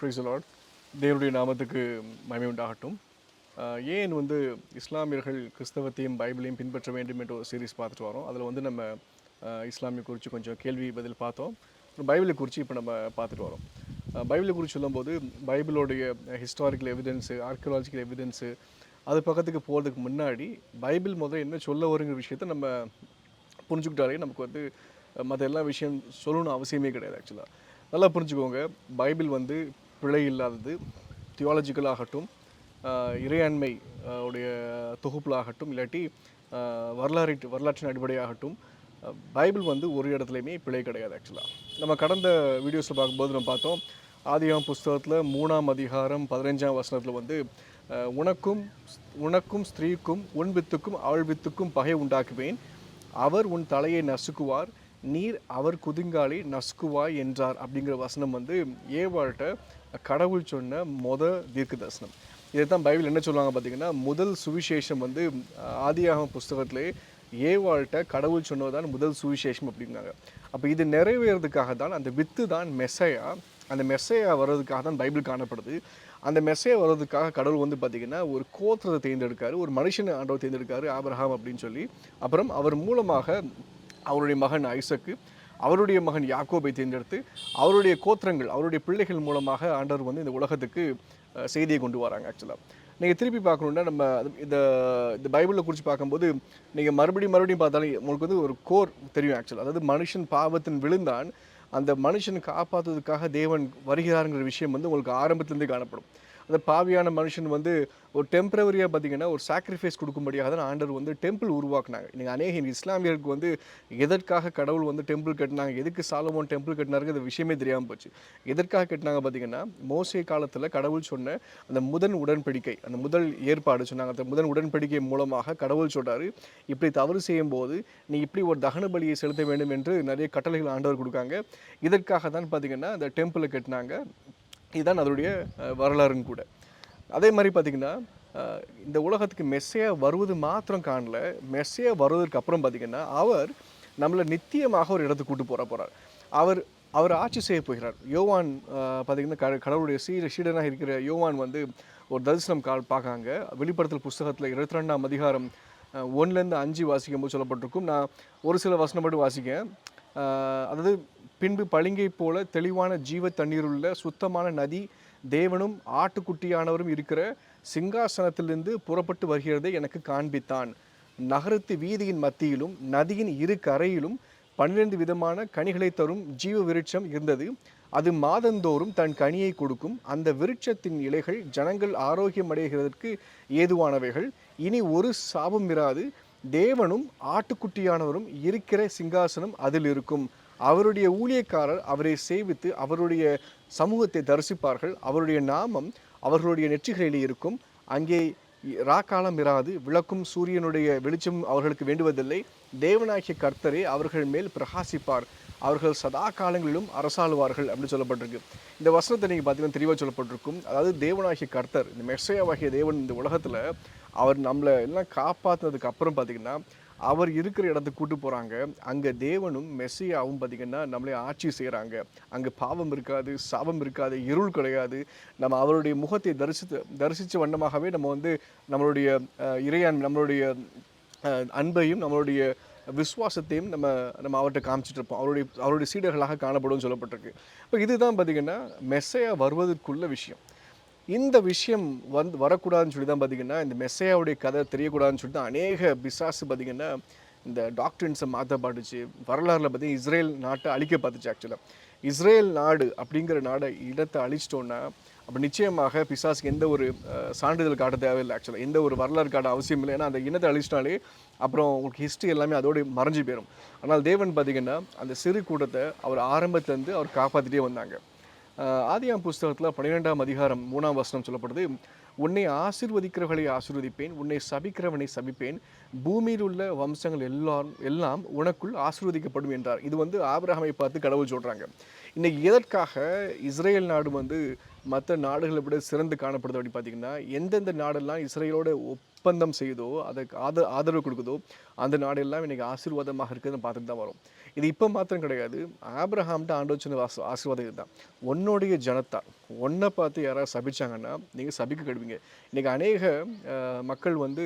Price Lord தேவனுடைய நாமத்துக்கு மயமை உண்டாகட்டும். ஏன் வந்து இஸ்லாமியர்கள் கிறிஸ்தவத்தையும் பைபிளையும் பின்பற்ற வேண்டும் என்ற ஒரு சீரிஸ் பார்த்துட்டு வரோம். அதில் வந்து நம்ம இஸ்லாமிய குறித்து கொஞ்சம் கேள்வி பதில் பார்த்தோம். அப்புறம் பைபிளை குறித்து இப்போ நம்ம பார்த்துட்டு வரோம். பைபிளை குறித்து சொல்லும்போது பைபிளோடைய ஹிஸ்டாரிக்கல் எவிடன்ஸு ஆர்கியலாஜிக்கல் எவிடன்ஸு அது பக்கத்துக்கு போகிறதுக்கு முன்னாடி பைபிள் முதல்ல என்ன சொல்ல வருங்கிற விஷயத்த நம்ம புரிஞ்சுக்கிட்டாலே நமக்கு வந்து மற்ற எல்லா விஷயம் சொல்லணும்னு அவசியமே கிடையாது ஆக்சுவலாக நல்லா புரிஞ்சுக்கோங்க. பைபிள் வந்து பிழை இல்லாதது தியாலஜிக்கல் ஆகட்டும் இறையாண்மை உடைய தொகுப்புலாகட்டும் இல்லாட்டி வரலாறு வரலாற்றின் அடிப்படையாகட்டும் பைபிள் வந்து ஒரு இடத்துலையுமே பிழை கிடையாது ஆக்சுவலாக நம்ம கடந்த வீடியோஸில் பார்க்கும்போது நம்ம பார்த்தோம் ஆதியாம் புஸ்தகத்தில் மூணாம் அதிகாரம் பதினஞ்சாம் வசனத்தில் வந்து உனக்கும் உனக்கும் ஸ்திரீக்கும் உன் வித்துக்கும் அவள் வித்துக்கும் பகை உண்டாக்குவேன். அவர் உன் தலையை நசுக்குவார். நீர் அவர் குதிங்காலை நசுக்குவாய் என்றார் அப்படிங்கிற வசனம் வந்து ஏவாள்கிட்ட கடவுள் சொன்ன மொத தீர்க்க தரிசனம் இதை தான் பைபிள் என்ன சொல்லுவாங்க பார்த்தீங்கன்னா முதல் சுவிசேஷம் வந்து ஆதியாகம் புஸ்தகத்திலே ஏவாள்கிட்ட கடவுள் சொன்னதுதான் முதல் சுவிசேஷம் அப்படிங்கிறாங்க. அப்போ இது நிறைவேறதுக்காக தான் அந்த வித்து தான் மெசையா அந்த மெசையா வர்றதுக்காக தான் பைபிள் காணப்படுது. அந்த மெசையா வர்றதுக்காக கடவுள் வந்து பார்த்தீங்கன்னா ஒரு கோத்திரத்தை தேர்ந்தெடுக்காரு ஒரு மனுஷனை ஆண்டவர் தேர்ந்தெடுக்காரு ஆபிரகாம் அப்படின்னு சொல்லி. அப்புறம் அவர் மூலமாக அவருடைய மகன் ஐசக்கு அவருடைய மகன் யாக்கோபை தேர்ந்தெடுத்து அவருடைய கோத்திரங்கள் அவருடைய பிள்ளைகள் மூலமாக ஆண்டவர் வந்து இந்த உலகத்துக்கு செய்தியை கொண்டு வராங்க ஆக்சுவலாக நீங்கள் திருப்பி பார்க்கணுன்னா நம்ம இந்த இந்த பைபிளில் குறித்து பார்க்கும்போது நீங்கள் மறுபடியும் மறுபடியும் பார்த்தாலும் உங்களுக்கு வந்து ஒரு கோர் தெரியும் ஆக்சுவலாக அதாவது மனுஷன் பாவத்தின் விழுந்தான் அந்த மனுஷனை காப்பாற்றுவதற்காக தேவன் வருகிறாருங்கிற விஷயம் வந்து உங்களுக்கு ஆரம்பத்துலேருந்து காணப்படும். அந்த பாவியான மனுஷன் வந்து ஒரு டெம்பரவரியாக பார்த்தீங்கன்னா ஒரு சாக்ரிஃபைஸ் கொடுக்கும்படியாக தான் ஆண்டவர் வந்து டெம்பிள் உருவாக்குனாங்க. நீங்கள் அநேக இஸ்லாமியருக்கு வந்து எதற்காக கடவுள் வந்து டெம்பிள் கட்டினாங்க எதுக்கு சாலமோன் டெம்பிள் கட்டினாருங்கிற விஷயமே தெரியாமல் போச்சு. எதற்காக கட்டினாங்க பார்த்தீங்கன்னா மோசே காலத்தில் கடவுள் சொன்ன அந்த முதன் உடன்படிக்கை அந்த முதல் ஏற்பாடு சொன்னாங்க. அந்த முதன் உடன்படிக்கை மூலமாக கடவுள் சொல்கிறாரு இப்படி தவறு செய்யும் போது நீ இப்படி ஒரு தகன பலியை செலுத்த வேண்டும் என்று நிறைய கட்டளைகள் ஆண்டவர் கொடுக்காங்க. இதற்காக தான் பார்த்தீங்கன்னா அந்த டெம்பிளை கட்டினாங்க. இதுதான் அதனுடைய அஹ், வரலாறுன்னு கூட. அதே மாதிரி பார்த்தீங்கன்னா இந்த உலகத்துக்கு மெஸ்ஸையாக வருவது மாத்திரம் காணல மெஸ்ஸையாக வருவதற்கு அப்புறம் பார்த்தீங்கன்னா அவர் நம்மளை நித்தியமாக ஒரு இடத்துக்கு கூட்டு போகிற போகிறார் அவர் அவர் ஆட்சி செய்ய போகிறார். யோவான் பார்த்திங்கன்னா பார்த்தீங்கன்னா க கடவுளுடைய சீர சீடனாக இருக்கிற யோவான் வந்து ஒரு தரிசனம் கால் பார்க்காங்க. வெளிப்படுத்தல் புஸ்தகத்தில் இருபத்தி ரெண்டாம் அதிகாரம் ஒன்றுலேருந்து அஞ்சு வாசிக்கும் போது சொல்லப்பட்டிருக்கும். நான் ஒரு சில வசனம் மட்டும் வாசிக்கேன் அதாவது பின்பு பளிங்கை போல தெளிவான ஜீவ தண்ணீருள்ள சுத்தமான நதி தேவனும் ஆட்டுக்குட்டியானவரும் இருக்கிற சிங்காசனத்திலிருந்து புறப்பட்டு வருகிறதை எனக்கு காண்பித்தான். நகரத்து வீதியின் மத்தியிலும் நதியின் இரு கரையிலும் பன்னிரண்டு விதமான கனிகளை தரும் ஜீவ விருட்சம் இருந்தது. அது மாதந்தோறும் தன் கனியை கொடுக்கும். அந்த விருட்சத்தின் இலைகள் ஜனங்கள் ஆரோக்கியம் அடைகிறதற்கு ஏதுவானவைகள். இனி ஒரு சாபம் இராது. தேவனும் ஆட்டுக்குட்டியானவரும் இருக்கிற சிங்காசனம் அதில் இருக்கும். அவருடைய ஊழியக்காரர் அவரை சேவித்து அவருடைய சமூகத்தை தரிசிப்பார்கள். அவருடைய நாமம் அவர்களுடைய நெற்றிகளிலே இருக்கும். அங்கே ராக்காலம் இராது விளக்கும் சூரியனுடைய வெளிச்சம் அவர்களுக்கு வேண்டுவதில்லை. தேவனாகிய கர்த்தரே அவர்கள் மேல் பிரகாசிப்பார். அவர்கள் சதா காலங்களிலும் அரசாளுவார்கள் அப்படின்னு சொல்லப்பட்டிருக்கு. இந்த வசனத்தை நீங்கள் பார்த்தீங்கன்னா தெளிவாக சொல்லப்பட்டிருக்கும். அதாவது தேவனாகிய கர்த்தர் இந்த மெஸ்ஸையாவாகிய தேவன் இந்த உலகத்தில் அவர் நம்மளை எல்லாம் காப்பாற்றினதுக்கு அப்புறம் பார்த்தீங்கன்னா அவர் இருக்கிற இடத்துக்கு கூட்டு போகிறாங்க அங்கே தேவனும் மெஸ்ஸியாவும் பார்த்தீங்கன்னா நம்மளே ஆட்சி செய்கிறாங்க அங்கே பாவம் இருக்காது சாபம் இருக்காது இருள் கிடையாது. நம்ம அவருடைய முகத்தை தரிசித்து தரிசித்த வண்ணமாகவே நம்ம வந்து நம்மளுடைய இறையான் நம்மளுடைய அன்பையும் நம்மளுடைய விசுவாசத்தையும் நம்ம நம்ம அவர்கிட்ட காமிச்சிட்டு இருப்போம். அவருடைய அவருடைய சீடர்களாக காணப்படும் சொல்லப்பட்டிருக்கு. இப்போ இதுதான் பார்த்தீங்கன்னா மெஸ்ஸையாக வருவதற்குள்ள விஷயம். இந்த விஷயம் வந்து வரக்கூடாதுன்னு சொல்லி தான் பார்த்தீங்கன்னா இந்த மெஸ்ஸையாவுடைய கதை தெரியக்கூடாதுன்னு சொல்லிட்டு தான் அநேக பிசாசு பார்த்தீங்கன்னா இந்த டாக்டர்ஸை மாற்ற பாட்டுச்சு. வரலாறில் பார்த்தீங்கன்னா இஸ்ரேல் நாட்டை அழிக்க பார்த்துச்சு ஆக்சுவலாக இஸ்ரேல் நாடு அப்படிங்கிற நாடை இடத்தை அழிச்சிட்டோன்னா அப்போ நிச்சயமாக பிசாஸுக்கு எந்த ஒரு சான்றிதழ் காட்ட தேவையில்லை ஆக்சுவலாக எந்த ஒரு வரலாறு காட்ட அவசியம் இல்லை. ஏன்னா அந்த இனத்தை அழிச்சிட்டாலே அப்புறம் உங்களுக்கு ஹிஸ்ட்ரி எல்லாமே அதோடு மறைஞ்சு போயிடும் ஆனால் தேவன் பார்த்தீங்கன்னா அந்த சிறு கூட்டத்தை அவர் ஆரம்பத்துலேருந்து அவர் காப்பாற்றிட்டே வந்தாங்க. ஆதியாம் புஸ்தகத்தில் பன்னிரெண்டாம் அதிகாரம் மூணாம் வசனம் சொல்லப்படுது உன்னை ஆசிர்வதிக்கிறவர்களை ஆசிர்வதிப்பேன் உன்னை சபிக்கிறவனை சபிப்பேன் பூமியில் உள்ள வம்சங்கள் எல்லாம் எல்லாம் உனக்குள் ஆசிர்வதிக்கப்படும் என்றார். இது வந்து ஆபிரகாமை பார்த்து கடவுள் சொல்கிறாங்க இன்னைக்கு எதற்காக இஸ்ரேல் நாடு வந்து மற்ற நாடுகளை விட சிறந்து காணப்படுது அப்படின்னு பார்த்தீங்கன்னா எந்தெந்த நாடெல்லாம் இஸ்ரேலோட ஒப்பந்தம் செய்யுதோ அதற்கு ஆத ஆதரவு கொடுக்குதோ அந்த நாடெல்லாம் இன்றைக்கி ஆசீர்வாதமாக இருக்குதுன்னு பார்த்துட்டு தான் வரும். இது இப்போ மாத்திரம் கிடையாது. ஆப்ரஹாம்கிட்ட ஆண்டவர் சொன்ன ஆச ஆசீர்வாதம் இதுதான். உன்னுடைய ஜனத்தா ஒன்றை பார்த்து யாராவது சபிச்சாங்கன்னா நீங்கள் சபிக்க கடுவீங்க. இன்றைக்கி அநேக மக்கள் வந்து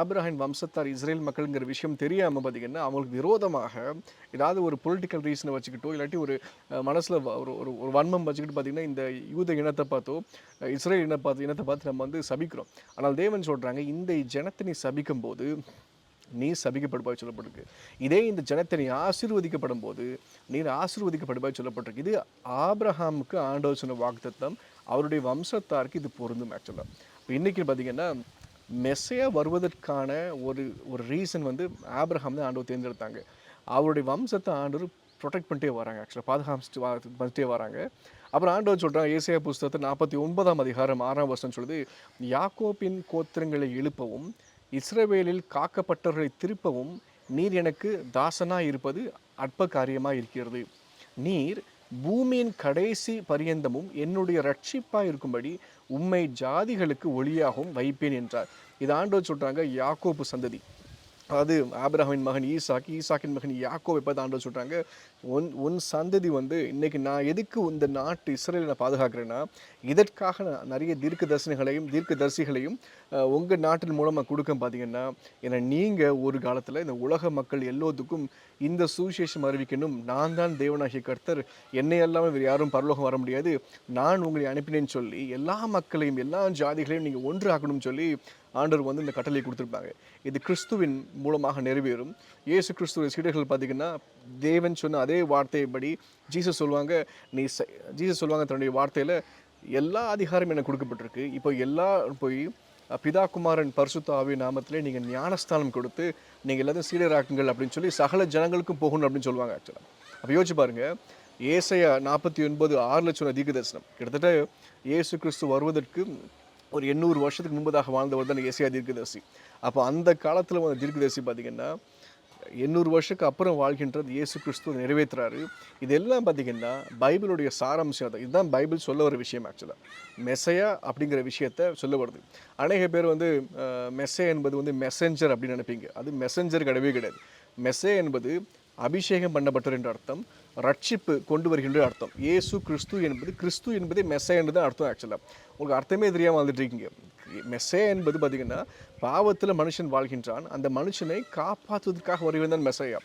ஆப்ரஹாம் வம்சத்தார் இஸ்ரேல் மக்கள்ங்கிற விஷயம் தெரியாமல் பார்த்தீங்கன்னா அவங்களுக்கு விரோதமாக ஏதாவது ஒரு பொலிட்டிக்கல் ரீசனை வச்சுக்கிட்டோ இல்லாட்டி ஒரு மனசில் ஒரு ஒரு ஒரு வன்மம் வச்சுக்கிட்டு பார்த்தீங்கன்னா இந்த யூத இனத்தை பார்த்தோ இஸ்ரேல் இனத்தை பார்த்து இனத்தை பார்த்து நம்ம வந்து சபிக்கிறோம். ஆனால் தேவன் சொல்கிறாங்க இந்த ஜனத்தை நீ சபிக்கும் போது நீ சபிக்கப்படுவாய் சொல்லப்பட்டிருக்கு. இதே இந்த ஜனத்தை நீ ஆசீர்வதிக்கப்படும் போது நீர் ஆசீர்வதிக்கப்படுவாய் சொல்லப்பட்டிருக்கு. இது ஆப்ரஹாமுக்கு ஆண்டவர் சொன்ன வாக்குத்தம் அவருடைய வம்சத்தாருக்கு இது பொருந்தும் ஆக்சுவலாக இப்போ இன்றைக்கி பார்த்திங்கன்னா மெஸ்ஸையா வருவதற்கான ஒரு ஒரு ரீசன் வந்து ஆப்ரஹாம் தான் ஆண்டவர் தேர்ந்தெடுத்தாங்க. அவருடைய வம்சத்தை ஆண்டவர் ப்ரொடெக்ட் பண்ணிட்டே வராங்க ஆக்சுவலாக பாதுகாப்பிட்டு வா பண்ணிட்டே வராங்க. அப்புறம் ஆண்டவர் சொல்கிறாங்க ஏசியா புஸ்தகத்தை நாற்பத்தி ஒன்பதாம் அதிகாரம் ஆறாம் வருஷம் சொல்லுது யாக்கோப்பின் கோத்திரங்களை எழுப்பவும் இஸ்ரேவேலில் காக்கப்பட்டவர்களை திருப்பவும் நீர் எனக்கு தாசனாய் இருப்பது அற்ப காரியமாக இருக்கிறது நீர் பூமியின் கடைசி பரியந்தமும் என்னுடைய ரட்சிப்பாக இருக்கும்படி உம்மை ஜாதிகளுக்கு ஒளியாகவும் வைப்பேன் என்றார். இது ஆண்டவர் சொல்கிறாங்க யாக்கோப்பு சந்ததி. அதாவது ஆப்ரஹாமின் மகன் ஈசாக் ஈசாக்கின் மகன் யாக்கோவை பார்த்து ஆண்டவர் சொல்கிறாங்க உன் உன் சந்ததி வந்து இன்றைக்கி நான் எதுக்கு இந்த நாட்டு இஸ்ரேலை நான் பாதுகாக்கிறேன்னா இதற்காக நான் நிறைய தீர்க்க தரிசனங்களையும் தீர்க்க தரிசிகளையும் உங்கள் நாட்டின் மூலமாக கொடுக்க பார்த்தீங்கன்னா ஏன்னா நீங்கள் ஒரு காலத்தில் இந்த உலக மக்கள் எல்லோத்துக்கும் இந்த சுவிசேஷம் அறிவிக்கணும். நான் தான் தேவனாகிய கர்த்தர். என்னை அல்லாமல் வேறு யாரும் பரலோகம் வர முடியாது. நான் உங்களை அனுப்பினேன்னு சொல்லி எல்லா மக்களையும் எல்லா ஜாதிகளையும் நீங்கள் ஒன்று ஆக்கணும்னு சொல்லி ஆண்டவர் வந்து இந்த கட்டளை கொடுத்துருப்பாங்க. இது கிறிஸ்துவின் மூலமாக நிறைவேறும். இயேசு கிறிஸ்துவின் சீடர்கள் பார்த்தீங்கன்னா தேவன் சொன்ன அதே வார்த்தையைப்படி ஜீசஸ் சொல்லுவாங்க நீ ஜீசஸ் சொல்லுவாங்க தன்னுடைய வார்த்தையில் எல்லா அதிகாரம் எனக்கு கொடுக்கப்பட்டிருக்கு. இப்போ எல்லா போய் பிதாகுமாரன் பரிசுத்த ஆவி நாமத்திலே நீங்கள் ஞானஸ்தானம் கொடுத்து நீங்கள் எல்லாத்தையும் சீடராக்குங்கள் அப்படின்னு சொல்லி சகல ஜனங்களுக்கும் போகணும் அப்படின்னு சொல்லுவாங்க ஆக்சுவலாக அப்போ யோசிச்சு பாருங்கள் ஏசையா நாற்பத்தி ஒன்பது ஆறு லட்சம் தீர்க்க தரிசனம். கிட்டத்தட்ட இயேசு கிறிஸ்து வருவதற்கு ஒரு எண்ணூறு வருஷத்துக்கு முன்பதாக வாழ்ந்தவர் தான் ஏசியா தீர்க்கதரிசி. அப்போ அந்த காலத்தில் வந்த தீர்க்கதரிசி பார்த்தீங்கன்னா எண்ணூறு வருஷத்துக்கு அப்புறம் வாழ்கின்றது இயேசு கிறிஸ்துவ நிறைவேற்றுறாரு. இதெல்லாம் பார்த்தீங்கன்னா பைபிளுடைய சாராம்சம் தான் இதுதான் பைபிள் சொல்ல வர விஷயம் ஆக்சுவலாக மெசையா அப்படிங்கிற விஷயத்த சொல்ல வருது அநேக பேர் வந்து மெசே மெஸ்ஸே என்பது வந்து மெசஞ்சர் அப்படின்னு நினைப்பீங்க. அது மெசஞ்சர் கிடையவே கிடையாது. மெஸ்ஸே என்பது அபிஷேகம் பண்ணப்பட்டவர் என்ற அர்த்தம். ரட்சிப்பு கொண்டு வருகின்ற அர்த்தம். இயேசு கிறிஸ்து என்பது கிறிஸ்து என்பதே மெஸ்ஸே என்று தான் அர்த்தம் ஆக்சுவலாக உங்களுக்கு அர்த்தமே தெரியாமல் வந்துட்டு இருக்கீங்க மெஸ்ஸே என்பது பார்த்தீங்கன்னா பாவத்தில் மனுஷன் வாழ்கின்றான். அந்த மனுஷனை காப்பாற்றுவதற்காக வருவேன் தான் மெசையாக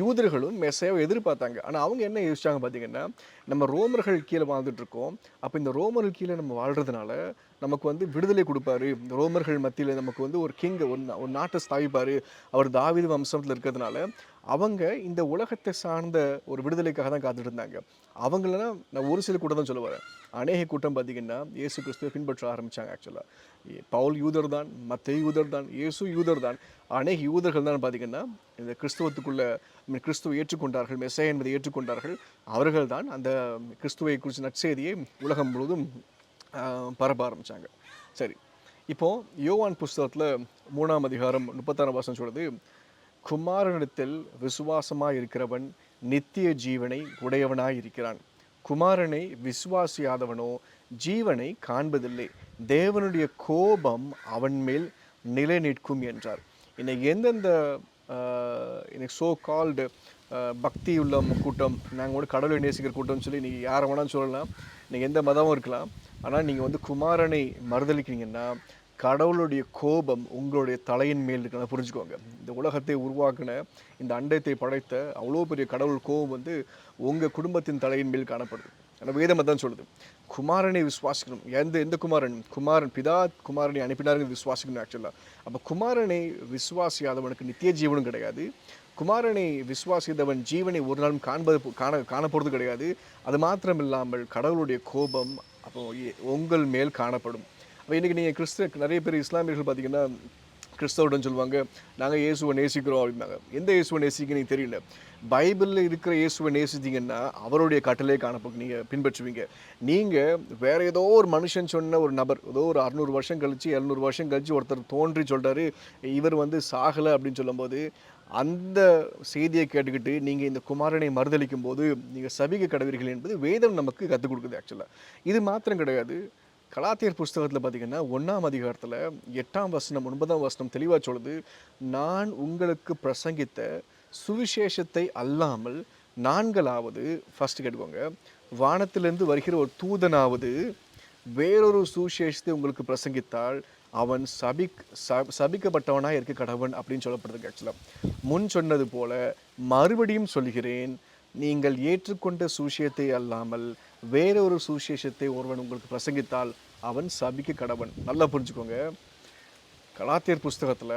யூதர்களும் மெஸ்ஸையாவை எதிர்பார்த்தாங்க. ஆனால் அவங்க என்ன யோசிச்சாங்க பார்த்தீங்கன்னா நம்ம ரோமர்கள் கீழே வாழ்ந்துட்டு இருக்கோம் அப்போ இந்த ரோமர்கள் கீழே நம்ம வாழ்றதுனால நமக்கு வந்து விடுதலை கொடுப்பாரு. இந்த ரோமர்கள் மத்தியில் நமக்கு வந்து ஒரு கிங் ஒரு ஒரு நாட்டை ஸ்தாபிப்பார். அவர் தாவித வம்சத்தில் இருக்கிறதுனால அவங்க இந்த உலகத்தை சார்ந்த ஒரு விடுதலைக்காக தான் காத்துட்டு இருந்தாங்க அவங்களெல்லாம் நான் ஒரு சில கூட்டம் தான் சொல்லுவார் அநேக கூட்டம் பார்த்தீங்கன்னா இயேசு கிறிஸ்துவை பின்பற்ற ஆரம்பிச்சாங்க ஆக்சுவலாக பவுல் யூதர் தான் மற்ற யூதர் தான் இயேசு யூதர் தான் அநேக யூதர்கள் தான் பார்த்தீங்கன்னா இந்த கிறிஸ்துவத்துக்குள்ள I கிறிஸ்துவை ஏற்றுக்கொண்டார்கள் மெசே என்பதை ஏற்றுக்கொண்டார்கள். அவர்கள் தான் அந்த கிறிஸ்துவை குறித்த நற்செய்தியை உலகம் முழுவதும் பரப்ப ஆரம்பித்தாங்க சரி இப்போது யோவான் புஸ்தகத்தில் மூணாம் அதிகாரம் முப்பத்தாறாம் வருஷம் சொல்கிறது குமாரனிடத்தில் விசுவாசமாக இருக்கிறவன் நித்திய ஜீவனை உடையவனாய் இருக்கிறான் குமாரனை விசுவாசியாதவனோ ஜீவனை காண்பதில்லை. தேவனுடைய கோபம் அவன் மேல் நிலை நிற்கும் என்றார். இன்னைக்கு எந்தெந்த இன்னைக்கு சோ கால்டு பக்தி உள்ள கூட்டம் நாங்கள் கூட கடவுளை நேசிக்கிற கூட்டம்னு சொல்லி நீங்கள் யாரை வேணாலும் சொல்லலாம் நீங்கள் எந்த மதமும் இருக்கலாம். ஆனால் நீங்கள் வந்து குமாரனை மறுதளிக்கிறீங்கன்னா கடவுளுடைய கோபம் உங்களுடைய தலையின் மேல் இருக்கிறத புரிஞ்சுக்கோங்க. இந்த உலகத்தை உருவாக்கின இந்த அண்டத்தை படைத்த அவ்வளோ பெரிய கடவுள் கோபம் வந்து உங்கள் குடும்பத்தின் தலையின் மேல் காணப்படுது. ஆனால் வேதம் தான் சொல்லுது. குமாரனை விசுவாசிக்கணும். எந்த எந்த குமாரன்? குமாரன் பிதா குமாரனை அனுப்பினாருங்க விசுவாசிக்கணும் ஆக்சுவலாக அப்போ குமாரனை விசுவாசியாதவனுக்கு நித்திய ஜீவனும் கிடையாது. குமாரனை விசுவாசித்தவன் ஜீவனை ஒரு நாளும் காண்பது காண காணப்படுறது கிடையாது. அது மாத்திரம் இல்லாமல் கடவுளுடைய கோபம் அப்போ உங்கள் மேல் காணப்படும். அப்போ இன்றைக்கி நீங்கள் கிறிஸ்த நிறைய பேர் இஸ்லாமியர்கள் பார்த்தீங்கன்னா கிறிஸ்தவடன் சொல்லுவாங்க நாங்கள் இயேசுவை நேசிக்கிறோம் அப்படின்னாங்க எந்த இயேசுவை நேசிக்கிறீங்க தெரியல. பைபிளில் இருக்கிற இயேசுவை நேசித்தீங்கன்னா அவருடைய கட்டளை காணப்போ நீங்கள் பின்பற்றுவீங்க. நீங்கள் வேற ஏதோ ஒரு மனுஷன் சொன்ன ஒரு நபர் ஏதோ ஒரு அறுநூறு வருஷம் கழித்து எழுநூறு வருஷம் கழித்து ஒருத்தர் தோன்றி சொல்கிறாரு இவர் வந்து சாகலை அப்படின்னு சொல்லும்போது அந்த செய்தியை கேட்டுக்கிட்டு நீங்கள் இந்த குமாரனை மறுதளிக்கும் போது நீங்கள் சபிக்க கடவீர்கள் என்பது வேதம் நமக்கு கற்றுக் கொடுக்குது ஆக்சுவலாக இது மாத்திரம் கிடையாது. கலாத்தியர் புஸ்தகத்தில் பார்த்தீங்கன்னா ஒன்றாம் அதிகாரத்தில் எட்டாம் வசனம் ஒன்பதாம் வசனம் தெளிவாக சொல்லுது நான் உங்களுக்கு பிரசங்கித்த சுவிசேஷத்தை அல்லாமல் நான்களாவது ஃபர்ஸ்ட் கேட்டுக்கோங்க. வானத்திலிருந்து வருகிற ஒரு தூதனாவது வேறொரு சுவிசேஷத்தை உங்களுக்கு பிரசங்கித்தால் அவன் சபிக் ச சபிக்கப்பட்டவனாக இருக்க கடவன் அப்படின்னு சொல்லப்படுது ஆக்சுவலாக முன் சொன்னது போல மறுபடியும் சொல்கிறேன் நீங்கள் ஏற்றுக்கொண்ட சுவிசேஷத்தை அல்லாமல் வேறொரு சுவிசேஷத்தை ஒருவன் உங்களுக்கு பிரசங்கித்தால் அவன் சபிக்க கடவன் நல்லா புரிஞ்சுக்கோங்க. கலாத்தியர் புஸ்தகத்தில்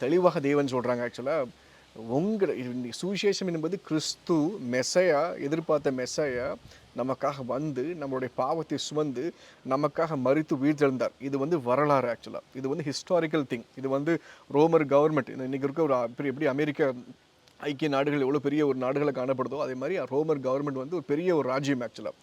தெளிவாக தேவன் சொல்கிறாங்க ஆக்சுவலாக உங்களை சுவிசேஷம் என்பது கிறிஸ்து மெசையா எதிர்பார்த்த மெசையா நமக்காக வந்து நம்மளுடைய பாவத்தை சுமந்து நமக்காக மறித்து வீழ்த்தெழுந்தார் இது வந்து வரலாறு ஆக்சுவலாக இது வந்து ஹிஸ்டாரிக்கல் திங் இது வந்து ரோமர் கவர்மெண்ட் இன்றைக்கி இருக்க ஒரு எப்படி அமெரிக்க ஐக்கிய நாடுகள் எவ்வளோ பெரிய ஒரு நாடுகளை காணப்படுதோ அதே மாதிரி ரோமர் கவர்மெண்ட் வந்து ஒரு பெரிய ஒரு ராஜ்யம் ஆக்சுவலாக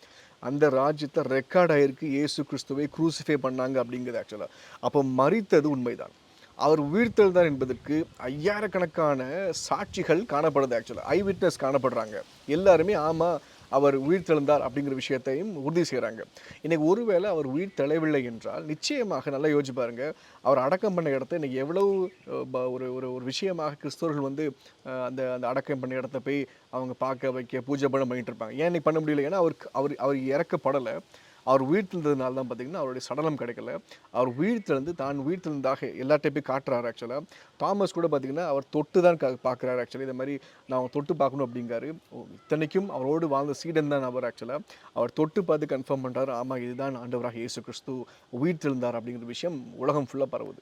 அந்த ராஜ்யத்தை ரெக்கார்ட் ஆயிருக்கு இயேசு கிறிஸ்துவை க்ரூசிஃபை பண்ணாங்க அப்படிங்கிறது ஆக்சுவலாக அப்போ மறித்தது உண்மைதான். அவர் உயிர்த்தெழுந்தார் என்பதற்கு ஐயாயிரக்கணக்கான சாட்சிகள் காணப்படுது ஆக்சுவலாக ஐ விட்னஸ் காணப்படுறாங்க. எல்லாருமே ஆமாம் அவர் உயிர்த்தெழுந்தார் அப்படிங்கிற விஷயத்தையும் உறுதி செய்கிறாங்க இன்றைக்கி ஒருவேளை அவர் உயிர் தெளவில்லை என்றால் நிச்சயமாக நல்லா யோசிச்சு பாருங்க. அவர் அடக்கம் பண்ண இடத்த இன்றைக்கி எவ்வளவு ப- ஒரு ஒரு ஒரு விஷயமாக கிறிஸ்தவர்கள் வந்து அந்த அந்த அடக்கம் பண்ண இடத்த போய் அவங்க பார்க்க வைக்க பூஜை பண்ண பண்ணிட்டு இருப்பாங்க ஏன் இன்னைக்கு பண்ண முடியல? ஏன்னா அவருக்கு அவர் அவர் இறக்கப்படலை. அவர் உயிர்த்தெழுந்ததுனால தான் பார்த்தீங்கன்னா அவருடைய சடலம் கிடைக்கல. அவர் உயிர்த்தெழுந்து தான் உயிர்த்தெழுந்தாக எல்லார்ட்டையும் போய் காட்டுறாரு ஆக்சுவலாக தாமஸ் கூட பார்த்திங்கன்னா அவர் தொட்டு தான் கா பார்க்குறாரு ஆக்சுவலி இந்த மாதிரி நான் அவன் தொட்டு பார்க்கணும் அப்படிங்காரு. ஓ, இத்தனைக்கும் அவரோடு வாழ்ந்த சீடன் தான் அவர் ஆக்சுவலாக அவர் தொட்டு பார்த்து கன்ஃபார்ம் பண்ணுறாரு ஆமாம் இதுதான் ஆண்டவராக இயேசு கிறிஸ்து உயிர்த்தெழுந்தார் அப்படிங்கிற விஷயம் உலகம் ஃபுல்லாக பரவுது.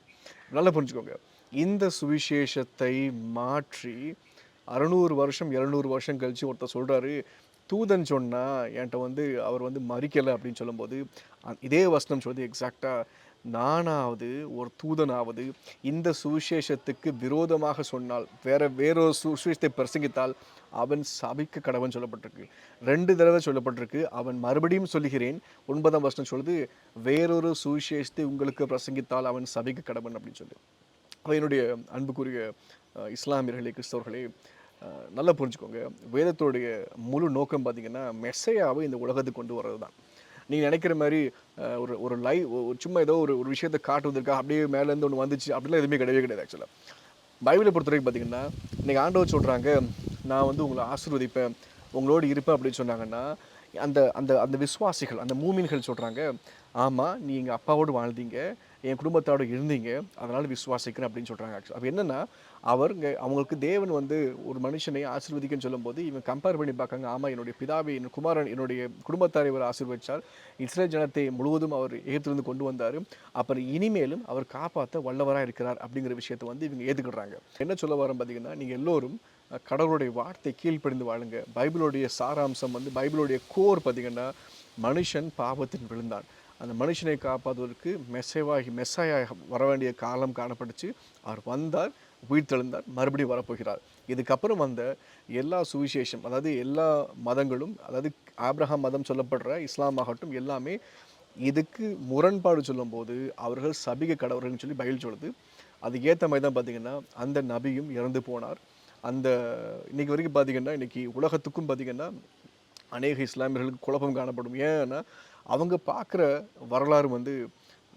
நல்லா புரிஞ்சுக்கோங்க. இந்த சுவிசேஷத்தை மாற்றி அறநூறு வருஷம் இரநூறு வருஷம் கழிச்சு ஒருத்தர் சொல்கிறாரு தூதன் சொன்னால் என்கிட்ட வந்து அவர் வந்து மறிக்கலை அப்படின்னு சொல்லும்போது இதே வசனம் சொல்லி எக்ஸாக்டாக நானாவது ஒரு தூதனாவது இந்த சுவிசேஷத்துக்கு விரோதமாக சொன்னால் வேற வேறொரு சுவிசேஷத்தை பிரசங்கித்தால் அவன் சபிக்க கடவன் சொல்லப்பட்டிருக்கு. ரெண்டு தடவை சொல்லப்பட்டிருக்கு. அவன் மறுபடியும் சொல்லுகிறேன். ஒன்பதாம் வருஷம் சொல்லுது வேறொரு சுவிசேஷத்தை உங்களுக்கு பிரசங்கித்தால் அவன் சபிக்க கடவன் அப்படின்னு சொல்லி என்னுடைய அன்புக்குரிய இஸ்லாமியர்களே கிறிஸ்தவர்களே நல்லா புரிஞ்சுக்கோங்க. வேதத்தோடைய முழு நோக்கம் பார்த்தீங்கன்னா மெசையாவை இந்த உலகத்துக்கு கொண்டு வர்றது தான் நீங்கள் நினைக்கிற மாதிரி ஒரு ஒரு லைவ் ஒரு சும்மா ஏதோ ஒரு ஒரு விஷயத்தை காட்டுவதற்காக அப்படியே மேலேருந்து ஒன்று வந்துச்சு அப்படிலாம் எதுவுமே கிடையவே கிடையாது ஆக்சுவலாக பைபிளை பொறுத்த வரைக்கும் பார்த்தீங்கன்னா இன்னைக்கு ஆண்டவர் சொல்கிறாங்க நான் வந்து உங்களை ஆசீர்வதிப்பேன் உங்களோடு இருப்பேன் அப்படின்னு சொன்னாங்கன்னா அந்த அந்த அந்த விசுவாசிகள் அந்த மூமின்கள் சொல்கிறாங்க ஆமாம் நீ எங்கள் அப்பாவோடு வாழ்ந்தீங்க என் குடும்பத்தோடு இருந்தீங்க அதனால் விசுவாசிக்கிறேன் அப்படின்னு சொல்கிறாங்க ஆக்சுவலாக அப்போ என்னென்னா அவருங்க அவங்களுக்கு தேவன் வந்து ஒரு மனுஷனை ஆசிர்வதிக்கன்னு சொல்லும்போது இவன் கம்பேர் பண்ணி பார்க்காங்க ஆமாம் என்னுடைய பிதாவை என் குமாரன் என்னுடைய குடும்பத்தாரை இவர் ஆசிர்வதித்தார் இஸ்ரேல் ஜனத்தை முழுவதும் அவர் எகிப்திலிருந்து கொண்டு வந்தார். அப்புறம் இனிமேலும் அவர் காப்பாற்ற வல்லவராக இருக்கிறார் அப்படிங்கிற விஷயத்தை வந்து இவங்க ஏற்றுக்கிடுறாங்க என்ன சொல்ல வரோம் பார்த்தீங்கன்னா நீங்கள் எல்லோரும் கடவுளுடைய வார்த்தை கீழ்ப்படிந்து வாழுங்க. பைபிளுடைய சாராம்சம் வந்து பைபிளுடைய கோர் பார்த்தீங்கன்னா மனுஷன் பாவத்தின் விழுந்தான். அந்த மனுஷனை காப்பாற்றுவதற்கு மெஸ்ஸைவாகி மெஸ்ஸாயாக வர வேண்டிய காலம் காணப்பட்டுச்சு. அவர் வந்தார். உயிர்த்தெழுந்தார் மறுபடியும் வரப்போகிறார். இதுக்கப்புறம் வந்த எல்லா சுவிசேஷம் அதாவது எல்லா மதங்களும் அதாவது ஆப்ரஹாம் மதம் சொல்லப்படுற இஸ்லாம் ஆகட்டும் எல்லாமே இதுக்கு முரண்பாடு சொல்லும்போது அவர்கள் சபிக கடவுள்னு சொல்லி பயில் சொல்லுது. அதுக்கு ஏற்ற மாதிரி தான் பார்த்தீங்கன்னா அந்த நபியும் இறந்து போனார். அந்த இன்றைக்கி வரைக்கும் பார்த்தீங்கன்னா இன்றைக்கி உலகத்துக்கும் பார்த்தீங்கன்னா அநேக இஸ்லாமியர்களுக்கு குழப்பம் காணப்படும். ஏன்னா அவங்க பார்க்குற வரலாறு வந்து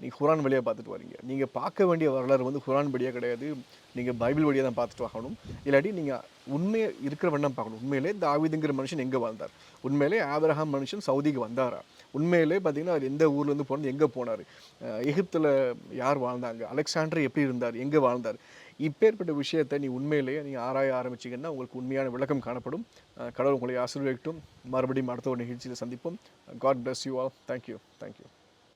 நீங்கள் குரான் வழியாக பார்த்துட்டு வரீங்க. நீங்கள் பார்க்க வேண்டிய வரலாறு வந்து குரான் வழியாக கிடையாது. நீங்கள் பைபிள் வழியாக தான் பார்த்துட்டு ஆகணும். இல்லாட்டி நீங்கள் உண்மையை இருக்கிற வண்ணம் பார்க்கணும். உண்மையிலே தாவிதுங்கிற மனுஷன் எங்கே வாழ்ந்தார்? உண்மையிலே ஆபிரஹாம் மனுஷன் சவுதிக்கு வந்தாரா? உண்மையிலே பார்த்தீங்கன்னா அவர் எந்த ஊர்லேருந்து போனது எங்கே போனார்? எகிப்தில் யார் வாழ்ந்தாங்க? அலெக்சாண்டர் எப்படி இருந்தார்? எங்கே வாழ்ந்தார்? இப்பேற்பட்ட விஷயத்தை நீ உண்மையிலேயே நீ ஆராய ஆரம்பிச்சிங்கன்னா உங்களுக்கு உண்மையான விளக்கம் காணப்படும். கடவுள் உங்களை ஆசீர்வதிக்கட்டும். மறுபடியும் அடுத்த ஒரு நிகழ்ச்சியில் சந்திப்போம். God bless you all thank you thank you